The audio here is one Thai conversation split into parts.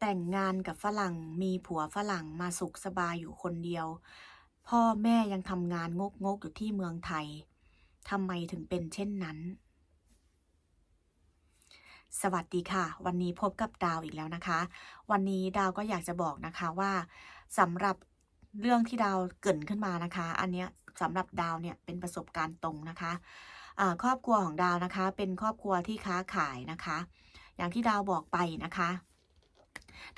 แต่งงานกับฝรั่งมีผัวฝรั่งมาสุขสบายอยู่คนเดียว พ่อแม่ยังทำงานงกงกอยู่ที่เมืองไทยทำไมถึงเป็นเช่นนั้น สวัสดีค่ะ วันนี้พบกับดาวอีกแล้วนะคะ วันนี้ดาวก็อยากจะบอกนะคะว่าสำหรับเรื่องที่ดาวเกรินขึ้นมานะคะ อันเนี้ยสำหรับดาวเนี่ยเป็นประสบการณ์ตรงนะคะอ่าครอบครัวของดาวนะคะ เป็นครอบครัวที่ค้าขายนะคะ อย่างที่ดาวบอกไปนะคะ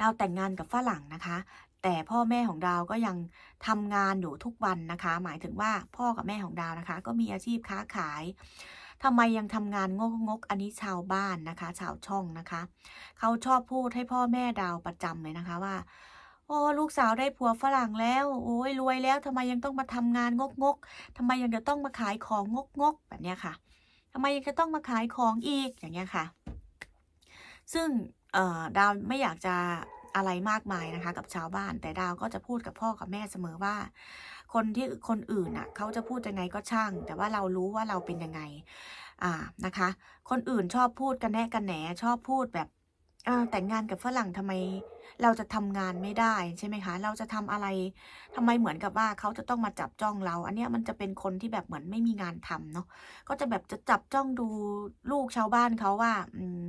ดาวแต่งงานกับฝรั่งนะคะ แต่พ่อแม่ของดาวก็ยังทำงานอยู่ทุกวันนะคะ หมายถึงว่าพ่อกับแม่ของดาวนะคะ ก็มีอาชีพค้าขายทำไมยังทำงานงกงกอันนี้ชาวบ้านนะคะ ชาวช่องนะคะ เขาชอบพูดให้พ่อแม่ดาวประจำเลยนะคะว่า โอ้ลูกสาวได้ผัวฝรั่งแล้ว โอ้ยรวยแล้วทำไมยังต้องมาทำงานงกงกทำไมยังจะต้องมาขายของงกงกแบบเนี้ยค่ะทำไมยังจะต้องมาขายของอีกอย่างเงี้ยค่ะ ซึ่ง ดาวไม่อยากจะอะไรมากมายนะคะ กับชาวบ้าน แต่ดาวก็จะพูดกับพ่อกับแม่เสมอว่า คนที่คนอื่นน่ะเขาจะพูดยังไงก็ช่าง แต่ว่าเรารู้ว่าเราเป็นยังไง อ่านะคะ คนอื่นชอบพูดกันแนะกันแหนชอบพูดแบบแต่งงานกับฝรั่งทำไมเราจะทำงานไม่ได้ใช่ไหมคะ เราจะทำอะไรทำไมเหมือนกับว่าเขาจะต้องมาจับจ้องเรา อันเนี้ยมันจะเป็นคนที่แบบเหมือนไม่มีงานทำเนาะก็จะแบบจะจับจ้องดูลูกชาวบ้านเขาว่า อืม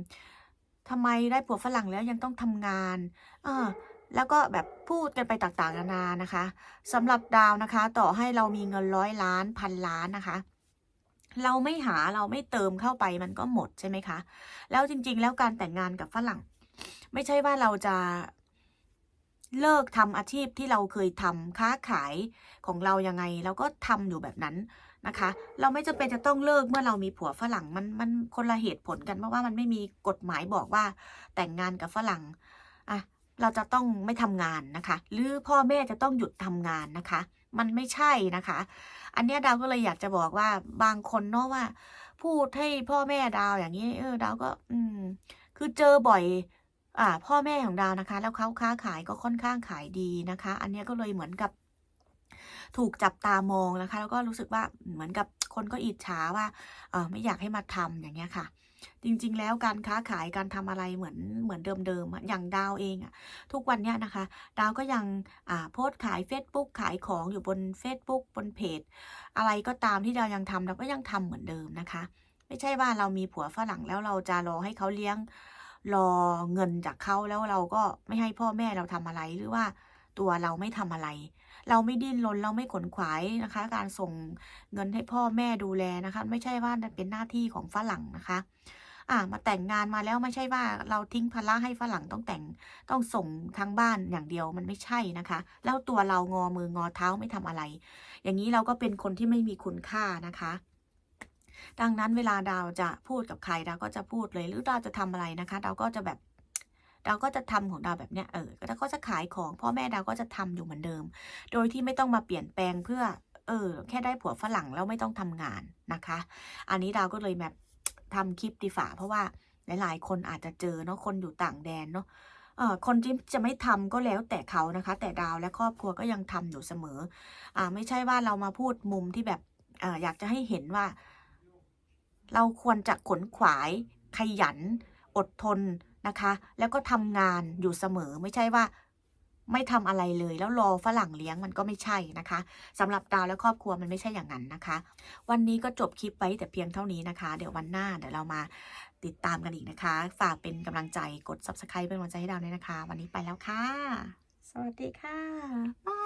ทำไมได้ผัวฝรั่งแล้วยังต้องทำงานอ่าแล้วก็แบบพูดกันไปต่างๆนานานะคะสำหรับดาวนะคะ ต่อให้เรามีเงินร้อยล้านพันล้านนะคะ เราไม่หาเราไม่เติมเข้าไปมันก็หมดใช่ไหมคะ แล้วจริง ๆ แล้วการแต่งงานกับฝรั่ง ไม่ใช่ว่าเราจะเลิกทำอาชีพที่เราเคยทำค้าขายของเรายังไงเราก็ทำอยู่แบบนั้น นะคะ เราไม่จำเป็นจะต้องเลิกเมื่อเรามีผัวฝรั่งมันมันคนละเหตุผลกันเพราะว่ามันไม่มีกฎหมายบอกว่าแต่งงานกับฝรั่งอะเราจะต้องไม่ทำงานนะคะ หรือพ่อแม่จะต้องหยุดทำงานนะคะ มันไม่ใช่นะคะ อันนี้ดาวก็เลยอยากจะบอกว่าบางคนเนาะว่า พูดให้พ่อแม่ดาวอย่างนี้ เออดาวก็ อืม คือเจอบ่อยอ่าพ่อแม่ของดาวนะคะ แล้วเขาค้าขายก็ค่อนข้างขายดีนะคะ อันนี้ก็เลยเหมือนกับ ถูกจับตามองนะคะ แล้วก็รู้สึกว่าเหมือนกับคนก็อิจฉาว่าเออไม่อยากให้มาทำอย่างเงี้ยค่ะ จริง ๆ แล้วการค้าขายการทำอะไรเหมือนเหมือนเดิมๆอย่างดาวเองอะทุกวันเนี้ยนะคะ ดาวก็ยังอ่าโพสต์ขาย Facebook ขายของอยู่บน Facebook บนเพจ อะไรก็ตามที่เรายังทำเราก็ยังทำเหมือนเดิมนะคะ ไม่ใช่ว่าเรามีผัวฝรั่งแล้วเราจะรอให้เขาเลี้ยงรอเงินจากเขาแล้วเราก็ไม่ให้พ่อแม่เราทำอะไรหรือว่า ตัวเราไม่ทำอะไร เราไม่ดิ้นรนเราไม่ขนขวายนะคะ การส่งเงินให้พ่อแม่ดูแลนะคะ ไม่ใช่ว่าเป็นหน้าที่ของฝรั่งนะคะอ่ามาแต่งงานมาแล้วไม่ใช่ว่าเราทิ้งภาระให้ฝรั่งต้องแต่งต้องส่งทางบ้านอย่างเดียวมันไม่ใช่นะคะ แล้วตัวเรางอมืองอเท้าไม่ทำอะไร อย่างนี้เราก็เป็นคนที่ไม่มีคุณค่านะคะ ดังนั้นเวลาดาวจะพูดกับใครดาวก็จะพูดเลยหรือดาวจะทำอะไรนะคะ ดาวก็จะแบบ ดาวก็จะทำของดาวแบบเนี้ยเออแล้วก็จะขายของ พ่อแม่ดาวก็จะทำอยู่เหมือนเดิม โดยที่ไม่ต้องมาเปลี่ยนแปลงเพื่อ เออ แค่ได้ผัวฝรั่งแล้วไม่ต้องทำงานนะคะ อันนี้ดาวก็เลยแบบทำคลิปดีฝ่าเพราะว่าหลาย ๆ คนอาจจะเจอเนาะคนอยู่ต่างแดนเนาะคนที่จะไม่ทำก็แล้วแต่เขานะคะ แต่ดาวและครอบครัวก็ยังทำอยู่เสมออ่าไม่ใช่ว่าเรามาพูดมุมที่แบบออยากจะให้เห็นว่า เราควรจะขนขวาย ขยัน อดทน นะคะ แล้วก็ทำงานอยู่เสมอไม่ใช่ว่าไม่ทำอะไรเลยแล้วรอฝรั่งเลี้ยงมันก็ไม่ใช่นะคะสำหรับดาวและครอบครัวมันไม่ใช่อย่างนั้นนะคะ วันนี้ก็จบคลิปไว้แต่เพียงเท่านี้นะคะ เดี๋ยววันหน้าเดี๋ยวเรามาติดตามกันอีกนะคะ ฝากเป็นกำลังใจกด subscribe เป็นกำลังใจให้ดาวด้วยนะคะ วันนี้ไปแล้วค่ะ สวัสดีค่ะบาย